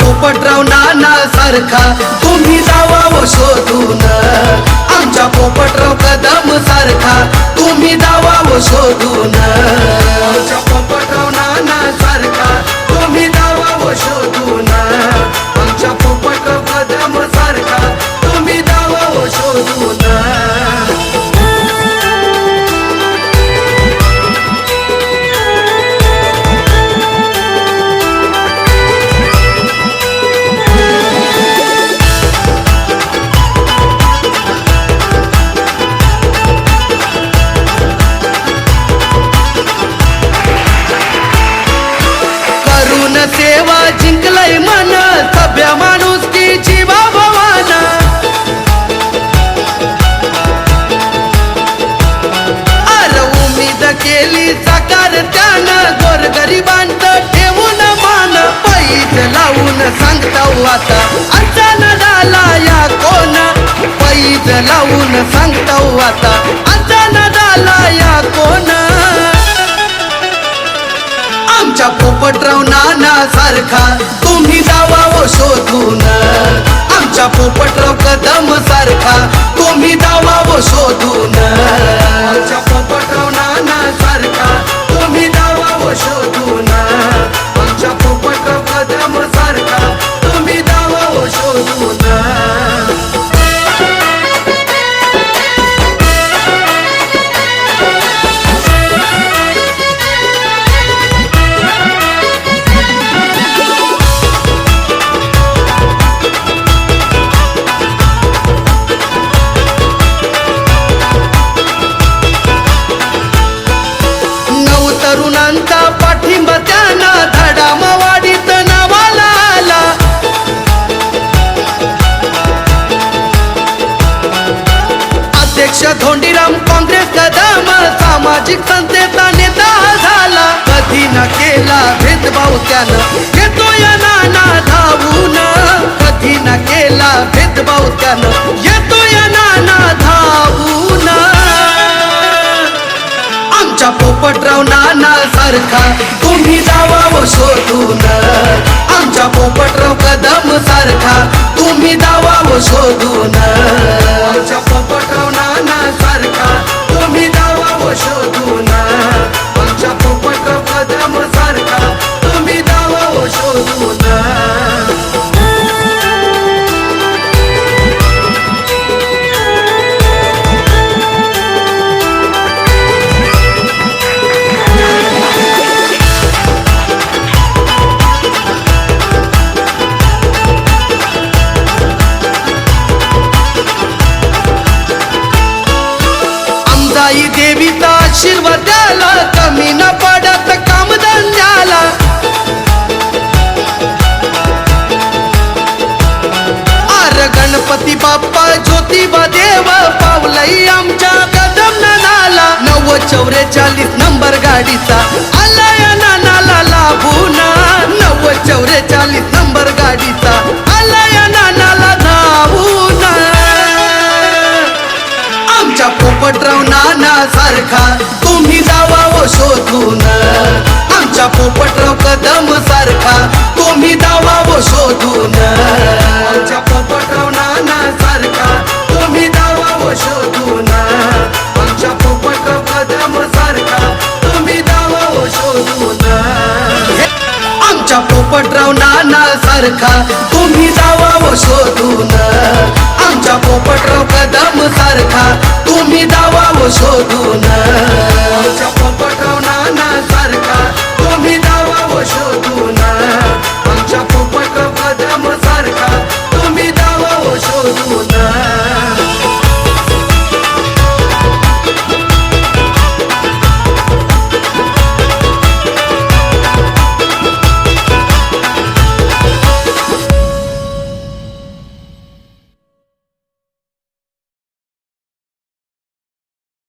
पोपटराव नाना सारखा तुम्ही जावा व शोधून आमच्या पोपटराव कदम सारखा. तुम्ही दावा शोधून. केली साकार त्यानं गोरगरिबांत ठेवून मान. पैज लावून सांगता आता अचान झाला या कोण? पैज लावून सांगता आता अचान झाला या कोण? आमच्या पोपटराव नाना सारखा तुम्ही जावा हो शोधून. आमच्या पोपटराव कदम सारखा तुम्ही सारखा तुम्ही जावा शोधून. आमच्या पोपटराव कदम सारखा. तुम्ही जावा शोधून. आमच्या पोपटराव आशीर्वाद द्याला कमी न पडत कामधंद्याला. आर गणपती बाप्पा ज्योतिबा देव पावलई आमच्या कदम नाला नव्वद चौवेचाळीस नंबर गाडीचा आमच्या पोपटराव कदम सारखा. तुम्ही जावा व शोधून. आमच्या पोपटराव नाना सारखा. तुम्ही जावा व शोधून. आमच्या पोपटराव कदम सारखा. तुम्ही जावा व शोधून. आमच्या पोपटराव नाना सारखा. तुम्ही जावा व शोधून. आमच्या पोपटराव कदम सारखा. तुम्ही जावा व शोधून.